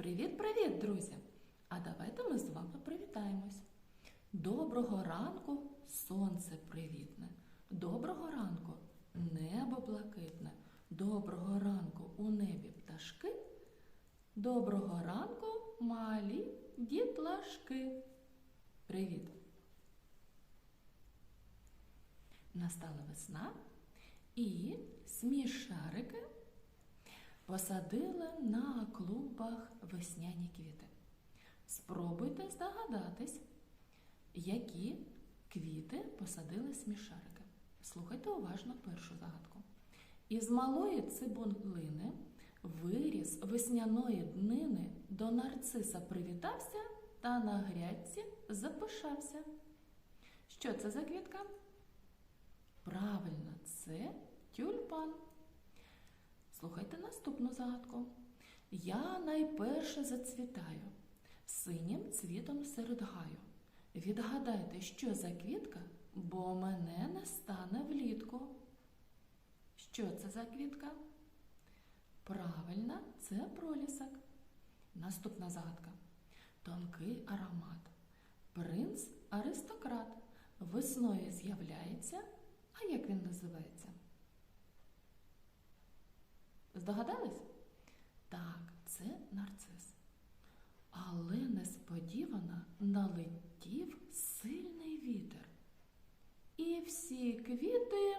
Привіт-привіт, друзі! А давайте ми з вами привітаємось. Доброго ранку, сонце привітне. Доброго ранку, небо блакитне. Доброго ранку у небі пташки. Доброго ранку, малі дітлашки. Привіт! Настала весна і смішарики посадили на клумбах весняні квіти. Спробуйте здогадатись, які квіти посадили смішарики. Слухайте уважно першу загадку. Із малої цибулини виріс весняної днини до нарциса привітався та на грядці запишався. Що це за квітка? Правильно, це тюльпан. Слухайте наступну загадку. Я найперше зацвітаю, синім цвітом серед гаю. Відгадайте, що за квітка, бо мене не стане влітку. Що це за квітка? Правильно, це пролісок. Наступна загадка. Тонкий аромат. Принц аристократ. Весною з'являється. А як він називається? Здогадались? Так, це нарцис. Але несподівано налетів сильний вітер. І всі квіти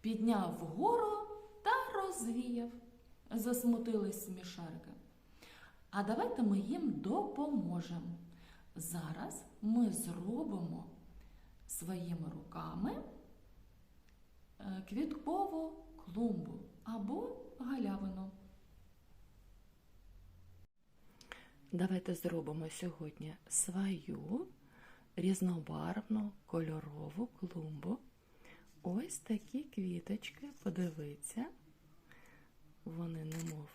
підняв вгору та розвіяв. Засмутились смішарики. А давайте ми їм допоможемо. Зараз ми зробимо своїми руками квіткову клумбу або галявину. Давайте зробимо сьогодні свою різнобарвну кольорову клумбу. Ось такі квіточки, подивіться, вони немов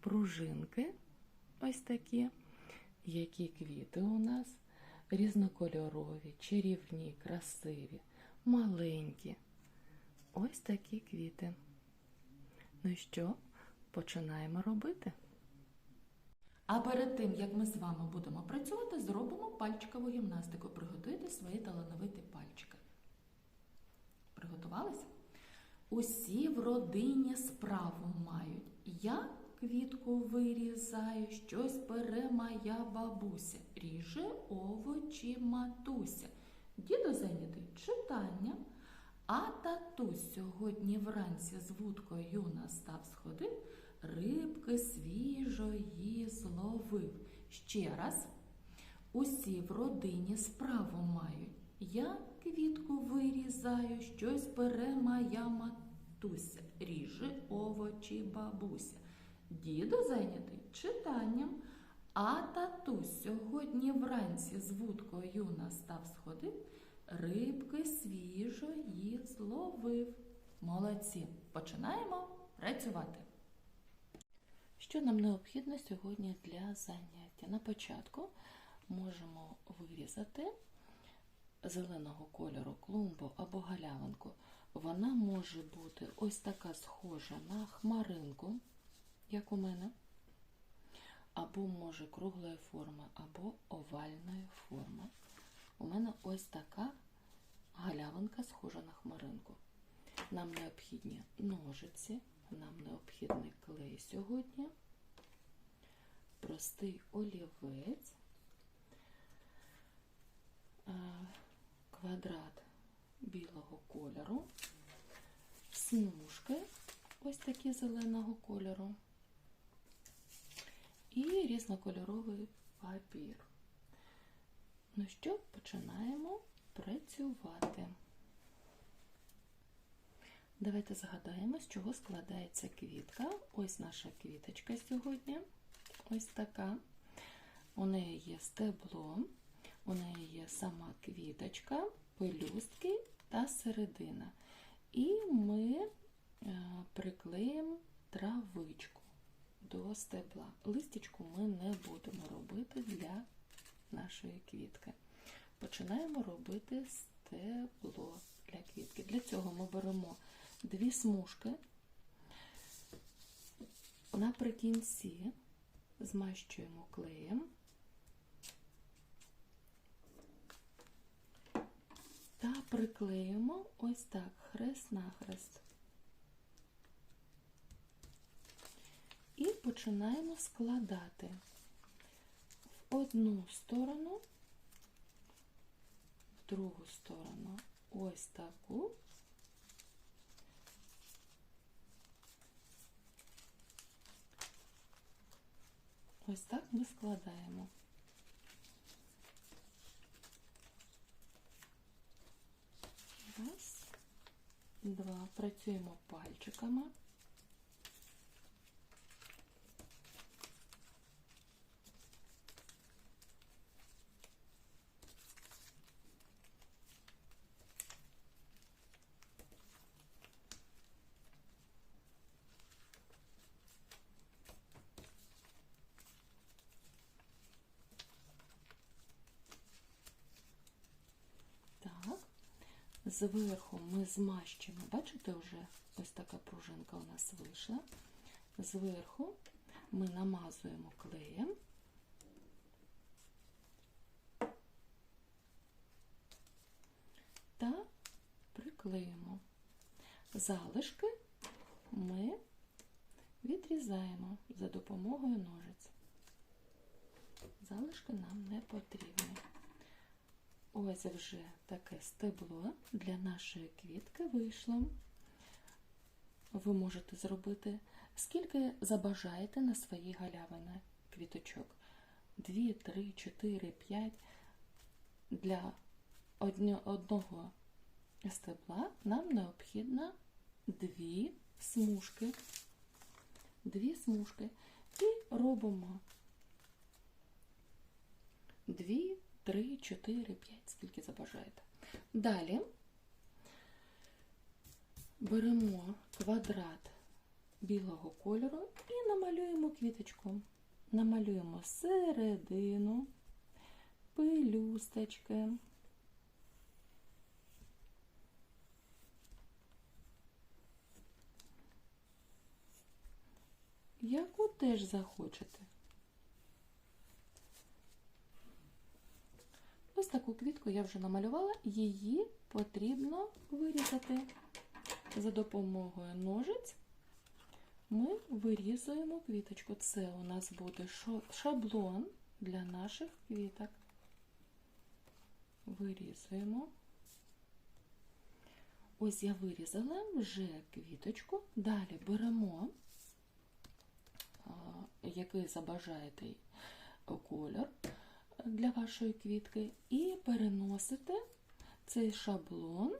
пружинки, ось такі. Які квіти у нас різнокольорові, чарівні, красиві, маленькі. Ось такі квіти. Ну і що, починаємо робити. А перед тим, як ми з вами будемо працювати, зробимо пальчикову гімнастику. Приготуйте свої талановиті пальчики. Приготувалися? Усі в родині справу мають. Я квітку вирізаю, щось бере моя бабуся, ріже овочі матуся. Дідо зайнятий читанням, а татусь сьогодні вранці з вудкою настав сходив, рибки свіжої зловив. Ще раз, усі в родині справу мають. Я квітку вирізаю, щось бере моя матуся, ріже овочі бабуся. Дідо зайнятий читанням, а татусь сьогодні вранці з вудкою настав сходив, рибки свіжої зловив. Молодці, починаємо працювати. Що нам необхідно сьогодні для заняття? На початку можемо вирізати зеленого кольору клумбу або галявинку. Вона може бути ось така схожа на хмаринку як у мене, або може круглої форми, або овальної форми. У мене ось така галявинка схожа на хмаринку. Нам необхідні ножиці, нам необхідний клей сьогодні, простий олівець, квадрат білого кольору, смужки ось такі зеленого кольору і різнокольоровий папір. Ну що, починаємо працювати. Давайте згадаємо, з чого складається квітка. Ось наша квіточка сьогодні. Ось така. У неї є стебло, у неї є сама квіточка, пелюстки та середина. І ми приклеїмо травичку до стебла. Листячку ми не будемо робити для нашої квітки. Починаємо робити стебло для квітки. Для цього ми беремо дві смужки Наприкінці змащуємо клеєм та приклеїмо ось так хрест-нахрест. І починаємо складати одну сторону, в другу сторону ось таку. Ось так ми складаємо. Раз, два. Працюємо пальчиками. Так, зверху ми змащуємо, бачите, вже ось така пружинка у нас вийшла. Зверху ми намазуємо клеєм. Та приклеїмо. Залишки ми відрізаємо за допомогою ножиць. Залишки нам не потрібні. Ось вже таке стебло для нашої квітки вийшло. Ви можете зробити скільки забажаєте на свої галявини квіточок. 2, 3, 4, 5. Для одного стебла нам необхідно дві смужки. Дві смужки. І робимо 2, 3, 4, 5, скільки забажаєте. Далі беремо квадрат білого кольору і намалюємо квіточку. Намалюємо середину, пелюсточки. Яку теж захочете. Ось таку я вже намалювала, її потрібно вирізати. За допомогою ножиць ми вирізуємо квіточку. Це у нас буде шаблон для наших квіток. Вирізуємо. Ось я вирізала вже квіточку. Далі беремо, який забажаєте кольор для вашої квітки і переносите цей шаблон,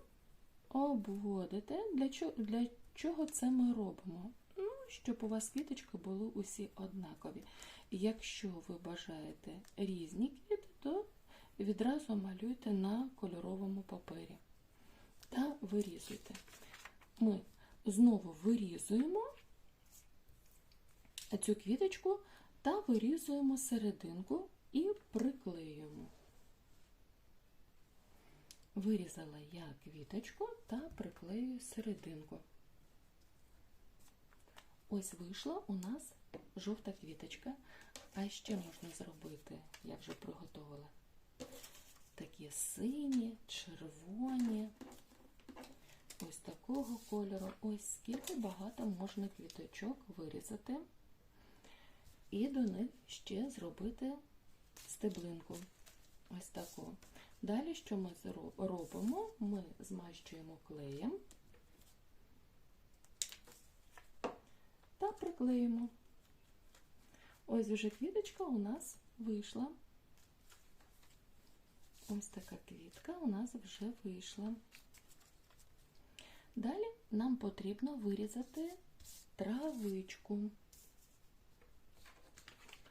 обводите. Для чого, для чого це ми робимо? Ну, щоб у вас квіточки були усі однакові. Якщо ви бажаєте різні квіти, то відразу малюйте на кольоровому папері та вирізуйте. Ми знову вирізуємо цю квіточку та вирізуємо серединку і приклеюємо. Вирізала я квіточку та приклею серединку. Ось вийшла у нас жовта квіточка. А ще можна зробити, я вже приготувала, такі сині, червоні, ось такого кольору. Ось скільки багато можна квіточок вирізати і до них ще зробити стеблинку. Ось таку. Далі, що ми робимо? Ми змащуємо клеєм та приклеїмо. Ось вже квіточка у нас вийшла. Ось така квітка у нас вже вийшла. Далі нам потрібно вирізати травичку.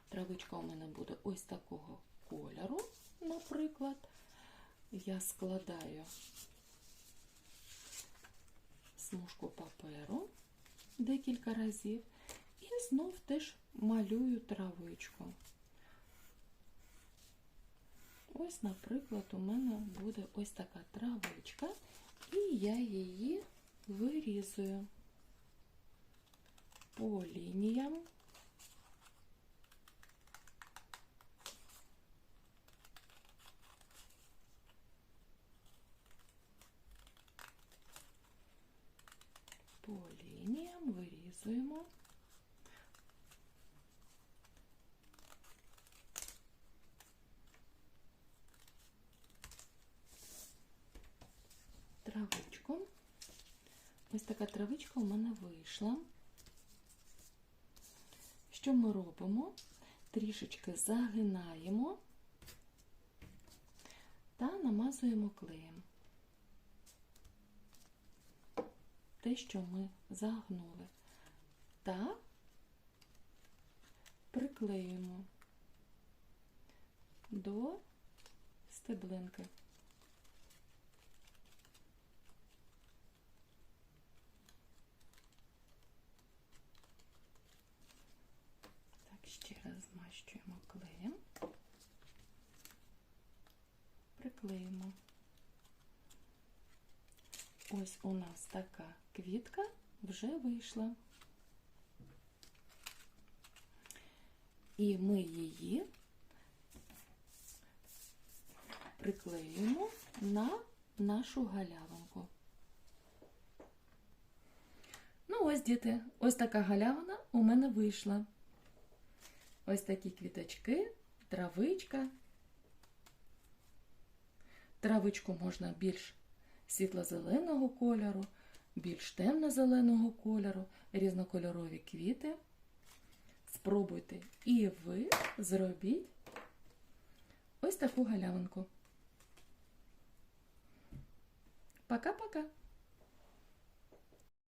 Травичка у мене буде ось такого кольору, наприклад, я складаю смужку паперу декілька разів і знов теж малюю травичку. Ось, наприклад, у мене буде ось така травичка, і я її вирізую по лініям вирізуємо. Травичку. Ось така травичка у мене вийшла. Що ми робимо? Трішечки загинаємо та намазуємо клеєм. Те, що ми загнули, та приклеюємо до стеблинки. Так, ще раз змащуємо клеєм, приклеїмо. Ось у нас така квітка вже вийшла. І ми її приклеїмо на нашу галявинку. Ну, ось, діти, ось така галявина у мене вийшла. Ось такі квіточки, травичка. Травичку можна більш світло-зеленого кольору, більш темно-зеленого кольору, різнокольорові квіти. Спробуйте і ви зробіть ось таку галявинку. Пока-пока!